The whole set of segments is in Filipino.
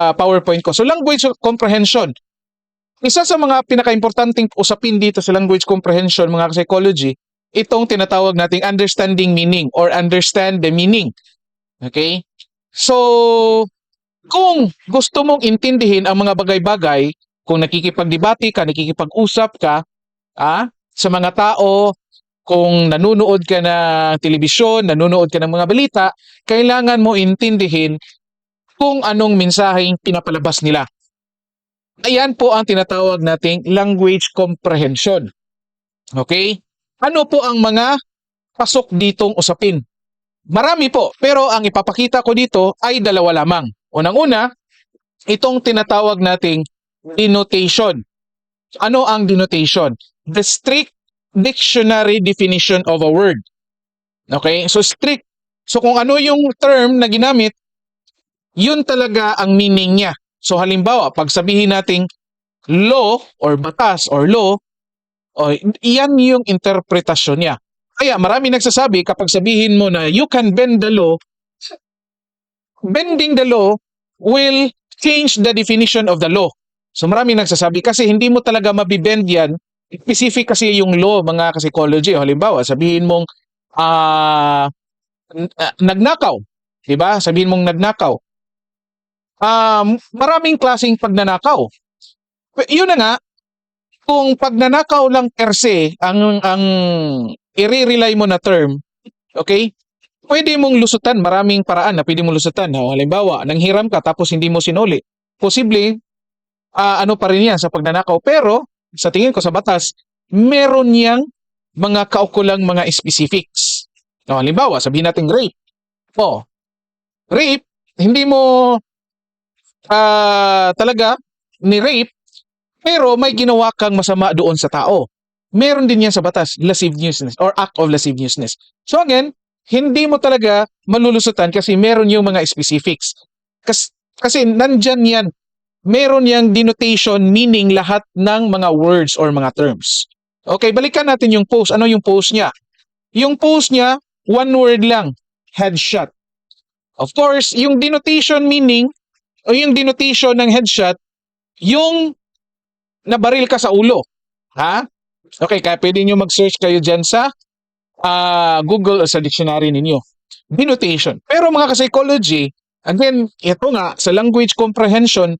ah, PowerPoint ko. So language comprehension. Isa sa mga pinakaimportanteng usapin dito sa language comprehension mga psychology, itong tinatawag nating understanding meaning or understand the meaning. Okay? So, kung gusto mong intindihin ang mga bagay-bagay, kung nakikipagdebate ka, nakikipag-usap ka, ah, sa mga tao, kung nanonood ka ng telebisyon, nanonood ka ng mga balita, kailangan mo intindihin kung anong mensaheng pinapalabas nila. Ayan po ang tinatawag nating language comprehension. Okay? Ano po ang mga pasok ditong usapin? Marami po, pero ang ipapakita ko dito ay dalawa lamang. Unang-una, itong tinatawag nating denotation. Ano ang denotation? The strict dictionary definition of a word. Okay? So strict. So kung ano yung term na ginamit, yun talaga ang meaning niya. So halimbawa, pag sabihin nating law or batas or law, o, iyan yung interpretasyon niya. Kaya marami nagsasabi kapag sabihin mo na you can bend the law, bending the law will change the definition of the law. So marami nagsasabi kasi hindi mo talaga mabibend yan. Specific kasi yung law, mga psychology. Halimbawa, sabihin mong ah, nagnakaw. Diba? Sabihin mong nagnakaw. Um, maraming klaseng pagnanakaw. Yun na nga, kung pagnanakaw lang per se ang ang i-rely mo na term, okay? Pwede mong lusutan, maraming paraan na pwede mong lusutan. Ha? Halimbawa, nanghiram ka tapos hindi mo sinuli. Posible, ah, ano pa rin yan sa pagnanakaw. Pero, sa tingin ko sa batas, meron niyang mga kaukulang mga specifics. No, halimbawa, sabihin natin rape. O, rape, hindi mo ah, talaga ni-rape, pero may ginawa kang masama doon sa tao. Meron din yan sa batas, lasciviousness or act of lasciviousness. So again, hindi mo talaga malulusutan kasi meron yung mga specifics. Kasi, kasi nandyan yan. Meron yung denotation meaning lahat ng mga words or mga terms. Okay, balikan natin yung post. Ano yung post niya? Yung post niya, one word lang, headshot. Of course, yung denotation meaning o yung denotation ng headshot, yung nabaril ka sa ulo. Ha? Okay, kaya pwede nyo mag-search kayo dyan sa ah, Google o sa dictionary ninyo. Denotation. Pero mga ka-psychology, again, ito nga, sa language comprehension,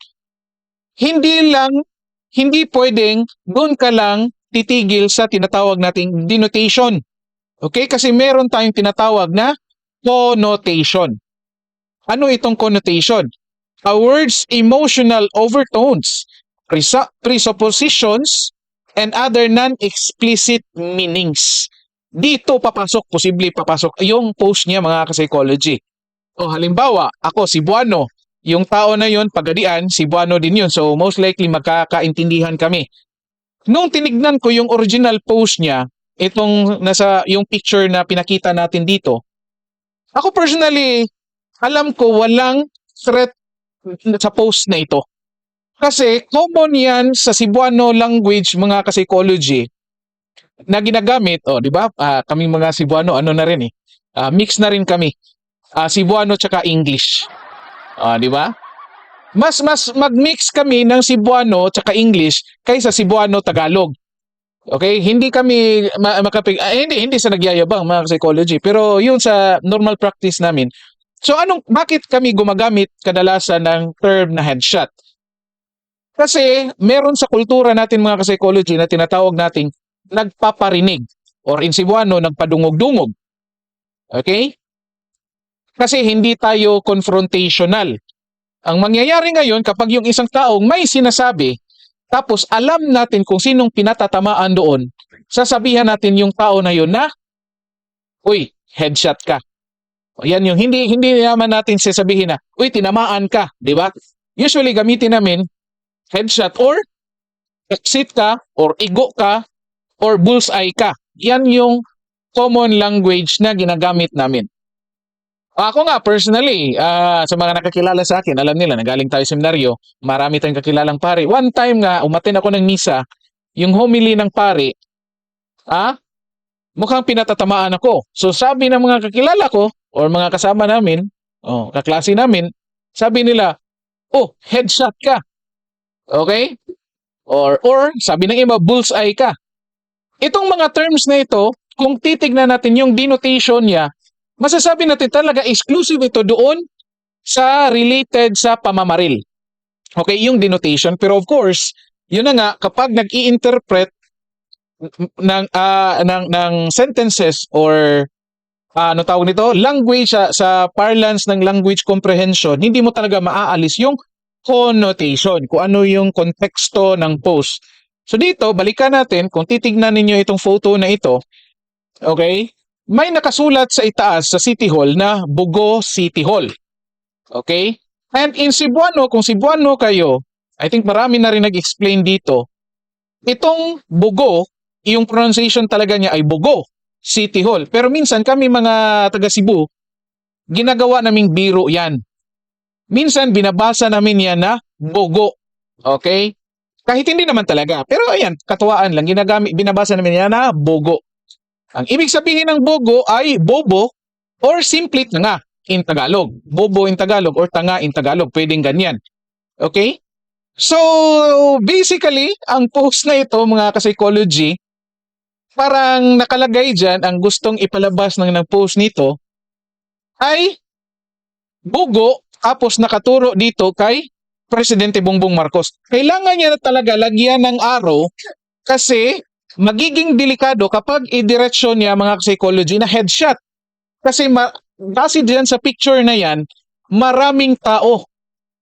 hindi lang, hindi pwedeng doon ka lang titigil sa tinatawag nating denotation. Okay? Kasi meron tayong tinatawag na connotation. Ano itong connotation? A word's emotional overtones, presu- presuppositions, and other non-explicit meanings. Dito papasok, posible papasok yung post niya mga ka-psychology. O halimbawa, ako si Buano, yung tao na yon pagadian, si Buano din yun. So most likely magkakaintindihan kami. Nung tinignan ko yung original post niya, itong nasa yung picture na pinakita natin dito, ako personally, alam ko walang threat sa post na ito. Kasi common yan sa Cebuano language mga ka-psychology na ginagamit, oh, 'di ba? Ah, kaming mga Cebuano ano na rin eh. Ah, mix na rin kami. Ah, Cebuano tsaka English. Ah, 'di ba? Mas mas mag-mix kami ng Cebuano tsaka English kaysa Cebuano Tagalog. Okay, hindi kami ma- makapig ah, hindi hindi sa nagyayabang mga psychology, pero yun sa normal practice namin. So anong bakit kami gumagamit kadalasan ng term na headshot? Kasi meron sa kultura natin mga psychology na tinatawag nating nagpaparinig or in Cebuano nagpadungog-dungog. Okay? Kasi hindi tayo confrontational. Ang mangyayari ngayon kapag yung isang taong may sinasabi tapos alam natin kung sinong pinatatamaan doon, sasabihan natin yung tao na yun na, Uy, headshot ka. Yan yung hindi hindi naman natin sasabihin na, uy, tinamaan ka, di ba? Usually gamitin namin headshot or exit ka or igo ka or bullseye ka. Yan yung common language na ginagamit namin. Ako nga personally, ah, sa mga nakakilala sa akin, alam nila, nagaling tayo seminaryo, marami tayong kakilalang pare. One time nga, umatin ako ng misa, yung homily ng pare, ah, mukhang pinatatamaan ako. So sabi ng mga kakilala ko, or mga kasama namin, oh, kaklase namin, sabi nila, oh, headshot ka. Okay? Or, or sabi ng iba, bullseye ka. Itong mga terms na ito, kung titignan natin yung denotation niya, masasabi natin talaga exclusive ito doon sa related sa pamamaril. Okay, yung denotation. Pero of course, yun na nga, kapag nag-i-interpret ng, ah, ng, ng sentences or ah, ano tawag nito, language sa, sa parlance ng language comprehension, hindi mo talaga maaalis yung connotation, kung ano yung konteksto ng post. So dito, balikan natin, kung titignan ninyo itong photo na ito, okay, may nakasulat sa itaas sa City Hall na Bugo City Hall. Okay? And in Cebuano, kung Cebuano kayo, I think marami na rin nag-explain dito, itong Bugo, yung pronunciation talaga niya ay Bugo City Hall. Pero minsan kami mga taga Cebu, ginagawa naming biro yan. Minsan binabasa namin yan na Bugo. Okay? Kahit hindi naman talaga. Pero ayan, katuwaan lang. Ginagamit, binabasa namin yan na Bogo. Ang ibig sabihin ng Bogo ay bobo or simplit na nga in Tagalog. Bobo in Tagalog or tanga in Tagalog. Pwedeng ganyan. Okay? So, basically, ang post na ito, mga ka-psychology, parang nakalagay dyan, ang gustong ipalabas ng, ng post nito, ay bugo, tapos nakaturo dito kay Presidente Bongbong Marcos. Kailangan niya na talaga lagyan ng araw kasi magiging delikado kapag idiretsyon niya mga psychology na headshot. Kasi ma- base diyan sa picture na yan, maraming tao.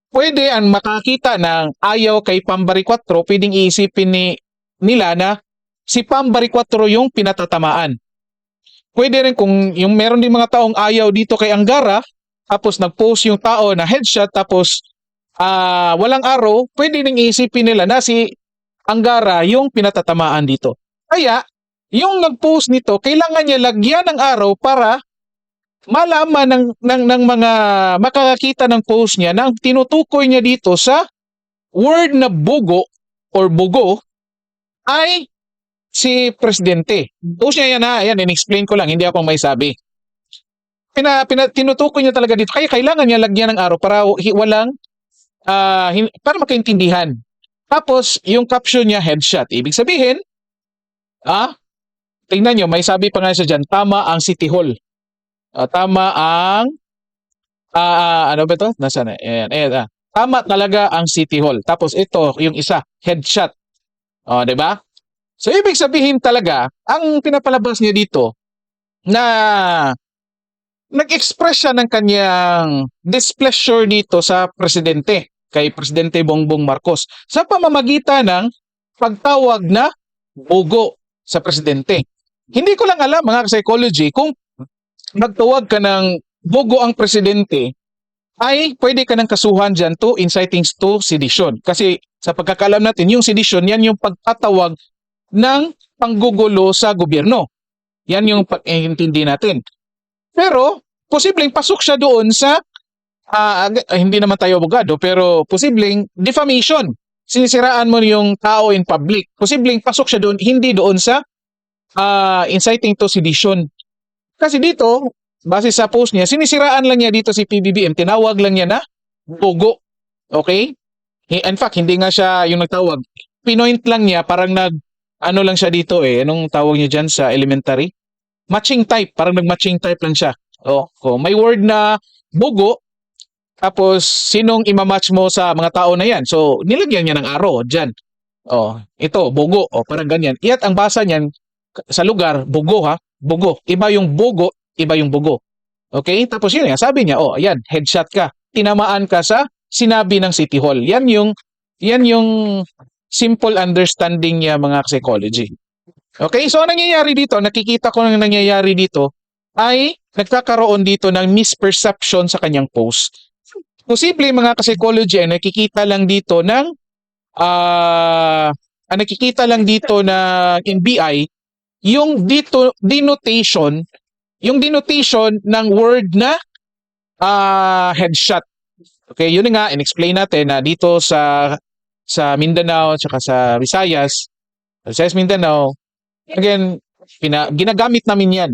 Pwede ang makakita ng ayaw kay Pambari 4, pwedeng iisipin ni, nila na si Pambari 4 yung pinatatamaan. Pwede rin kung yung meron din mga taong ayaw dito kay Angara, tapos nag-post yung tao na headshot, tapos ah walang araw, pwede ning isipin nila na si Angara yung pinatatamaan dito. Kaya, yung nag-post nito, kailangan niya lagyan ng araw para malaman ng, ng, ng mga makakakita ng post niya na ang tinutukoy niya dito sa word na bugo or bugo ay si Presidente. Post niya yan ha, yan, in-explain ko lang, hindi ako may sabi. Pina, pina, tinutukoy niya talaga dito. Kaya kailangan niya lagyan ng araw para walang ah, hin- para makaintindihan. Tapos, yung caption niya, headshot. Ibig sabihin, ah, tingnan nyo, may sabi pa nga siya dyan, tama ang City Hall. Ah, tama ang, ah, ano ba ito? Nasaan na? Ayan, ayan, ah. Tama talaga ang City Hall. Tapos ito, yung isa, headshot. O, di ba? So, ibig sabihin talaga, ang pinapalabas niya dito, na nag-express siya ng kanyang displeasure dito sa presidente, kay Presidente Bongbong Marcos, sa pamamagitan ng pagtawag na bugo sa presidente. Hindi ko lang alam mga psychology kung magtawag ka ng bugo ang presidente ay pwede ka ng kasuhan dyan to inciting to sedition. Kasi sa pagkakalam natin, yung sedition, yan yung pagtatawag ng panggugulo sa gobyerno. Yan yung pag-intindi natin. Pero, posibleng pasok siya doon sa, ah, hindi naman tayo abogado, pero posibleng defamation. Sinisiraan mo yung tao in public. Posibleng pasok siya doon, hindi doon sa ah, inciting to sedition. Kasi dito, base sa post niya, sinisiraan lang niya dito si PBBM, tinawag lang niya na bogo. Okay? In fact, hindi nga siya yung nagtawag. Pinoint lang niya, parang nag, ano lang siya dito eh, anong tawag niyo dyan sa elementary? Matching type, parang nag-matching type lang siya. Oh, oh, may word na bugo, tapos sinong imamatch mo sa mga tao na yan? So, nilagyan niya ng arrow dyan. Oh, ito, bugo. Oh, parang ganyan. Iya't ang basa niyan sa lugar, bugo ha, bugo. Iba yung bugo, iba yung bugo. Okay? Tapos yun nga, sabi niya, oh, ayan, headshot ka. Tinamaan ka sa sinabi ng City Hall. Yan yung, yan yung simple understanding niya mga psychology. Okay, so ang nangyayari dito, nakikita ko na nangyayari dito, ay nagkakaroon dito ng misperception sa kanyang post. Posible mga ka-psychology ay nakikita lang dito ng ah ang nakikita lang dito na in BI yung dito denotation yung denotation ng word na ah headshot. Okay, yun nga in-explain natin na dito sa sa Mindanao at sa Visayas, Visayas Mindanao, again, pina, ginagamit namin yan.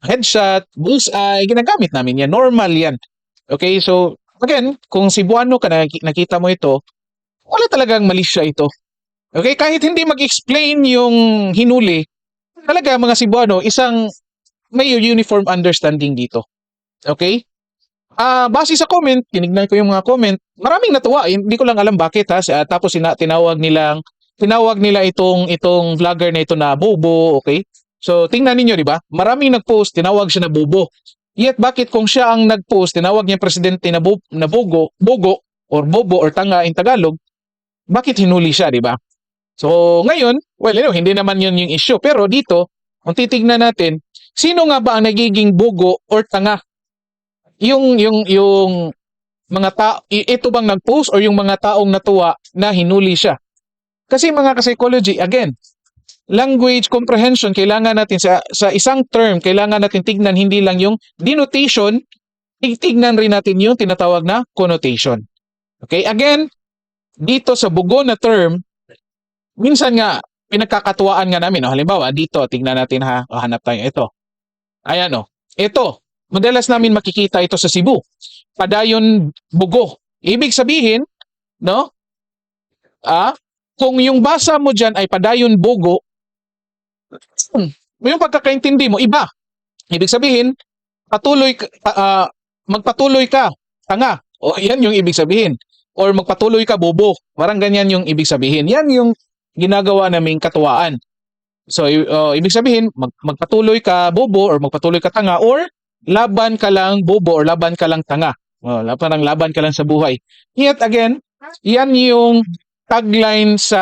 Headshot, bullseye, ginagamit namin yan. Normal yan. Okay, so again, kung Cebuano ka na nakita mo ito, wala talagang mali siya ito. Okay, kahit hindi mag-explain yung hinuli, talaga mga Cebuano, isang may uniform understanding dito. Okay? Ah, base sa comment, tinignan ko yung mga comment, maraming natuwa. Hindi ko lang alam bakit ha. Tapos sina, tinawag nilang tinawag nila itong itong vlogger na ito na bobo, okay? So tingnan ninyo, di ba? Maraming nag-post, tinawag siya na bobo. Yet bakit kung siya ang nag-post, tinawag niya presidente na, bo, na bogo, bogo or bobo or tanga in Tagalog, bakit hinuli siya, di ba? So ngayon, well, you hindi naman yun yung issue. Pero dito, kung titignan natin, sino nga ba ang nagiging bogo or tanga yung yung yung mga tao ito bang nag-post or yung mga taong natuwa na hinuli siya? Kasi mga ka-psychology again language comprehension kailangan natin sa sa isang term kailangan natin tignan hindi lang yung denotation tignan rin natin yung tinatawag na connotation. Okay? Again dito sa bugo na term minsan nga pinagkakatuwaan nga namin. No? halimbawa dito tignan natin ha. O, hanap tayo. Ito. Ayan o. Ito madalas namin makikita ito sa Cebu. Padayon bugo. Ibig sabihin, no? Ah, kung yung basa mo diyan ay padayon bugo, hmm, yung pagkakaintindi mo iba. Ibig sabihin, patuloy ah, magpatuloy ka, tanga. O yan yung ibig sabihin. Or magpatuloy ka bobo. Parang ganyan yung ibig sabihin. Yan yung ginagawa naming katuwaan. So, oh, ibig sabihin, mag, magpatuloy ka bobo or magpatuloy ka tanga or laban ka lang bobo or laban ka lang tanga. Oh, parang laban ka lang sa buhay. Yet again, yan yung tagline sa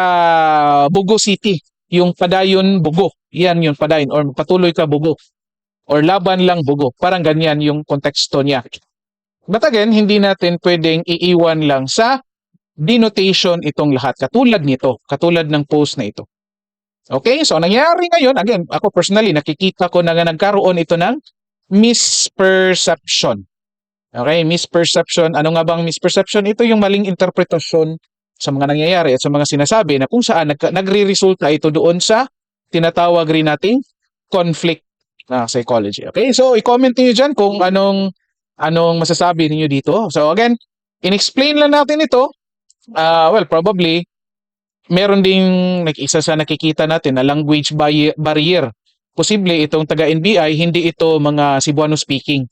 Bugo City, yung padayon bugo. Yan yung padayon or patuloy ka bugo or laban lang bugo. Parang ganyan yung konteksto niya. But again, hindi natin pwedeng iiwan lang sa denotation itong lahat. Katulad nito, katulad ng post na ito. Okay, so nangyari ngayon, again, ako personally, nakikita ko na nagkaroon ito ng misperception. Okay, misperception. Ano nga bang misperception? Ito yung maling interpretasyon sa mga nangyayari at sa mga sinasabi na kung saan nag- nagre-resulta ito doon sa tinatawag rin nating conflict na psychology. Okay, so i-comment niyo dyan kung anong anong masasabi niyo dito. So again, in-explain lang natin ito. Ah, well, probably meron ding nag- isa sa nakikita natin na language barri- barrier posible itong taga NBI, hindi ito mga Cebuano speaking.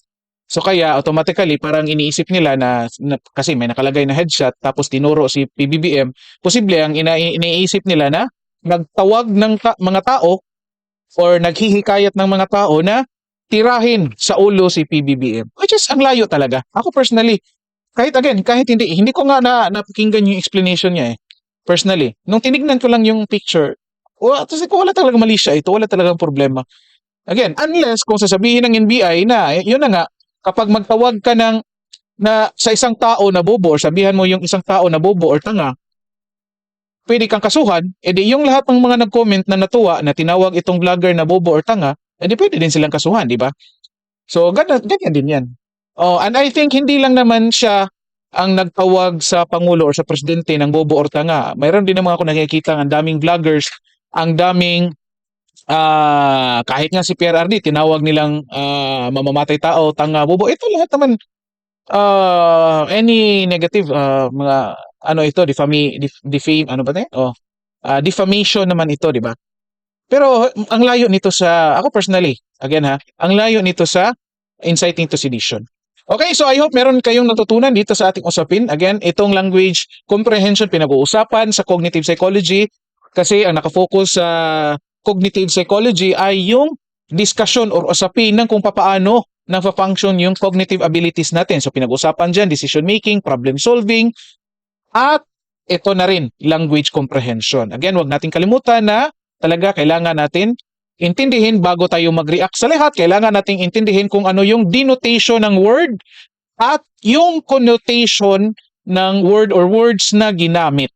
So kaya automatically parang iniisip nila na, na- kasi may nakalagay na headshot tapos tinuro si PBBM, posible ang ina, iniisip nila na nagtawag ng ta- mga tao or naghihikayat ng mga tao na tirahin sa ulo si PBBM. Which is ang layo talaga. Ako personally, kahit again, kahit hindi, hindi ko nga na, napakinggan yung explanation niya eh. Personally, nung tinignan ko lang yung picture, wala, kasi ko wala talagang mali siya ito, wala talagang problema. Again, unless kung sasabihin ng NBI na, eh, yun na nga, kapag magtawag ka ng na sa isang tao na bobo or sabihan mo yung isang tao na bobo or tanga, pwede kang kasuhan, edi yung lahat ng mga nag-comment na natuwa na tinawag itong vlogger na bobo or tanga, edi pwede din silang kasuhan, di ba? So, ganyan, ganyan din yan. Oh, and I think hindi lang naman siya ang nagtawag sa Pangulo or sa Presidente ng bobo or tanga. Mayroon din naman ako nakikita ang daming vloggers, ang daming ah kahit nga si PRRD, tinawag nilang ah, mamamatay tao, tanga, bobo. Ito lahat naman ah, any negative ah, mga ano ito, defame, def, defame, ano ba 'to? Oh, ah, defamation naman ito, di ba? Pero ang layo nito sa, ako personally, again ha, ang layo nito sa inciting to sedition. Okay, so I hope meron kayong natutunan dito sa ating usapin. Again, itong language comprehension pinag-uusapan sa cognitive psychology kasi ang nakafocus sa cognitive psychology ay yung discussion or usapin ng kung papaano nagfa-function yung cognitive abilities natin. So pinag-usapan dyan, decision making, problem solving, at ito na rin, language comprehension. Again, wag nating kalimutan na talaga kailangan natin intindihin bago tayo mag-react sa lahat. Kailangan nating intindihin kung ano yung denotation ng word at yung connotation ng word or words na ginamit.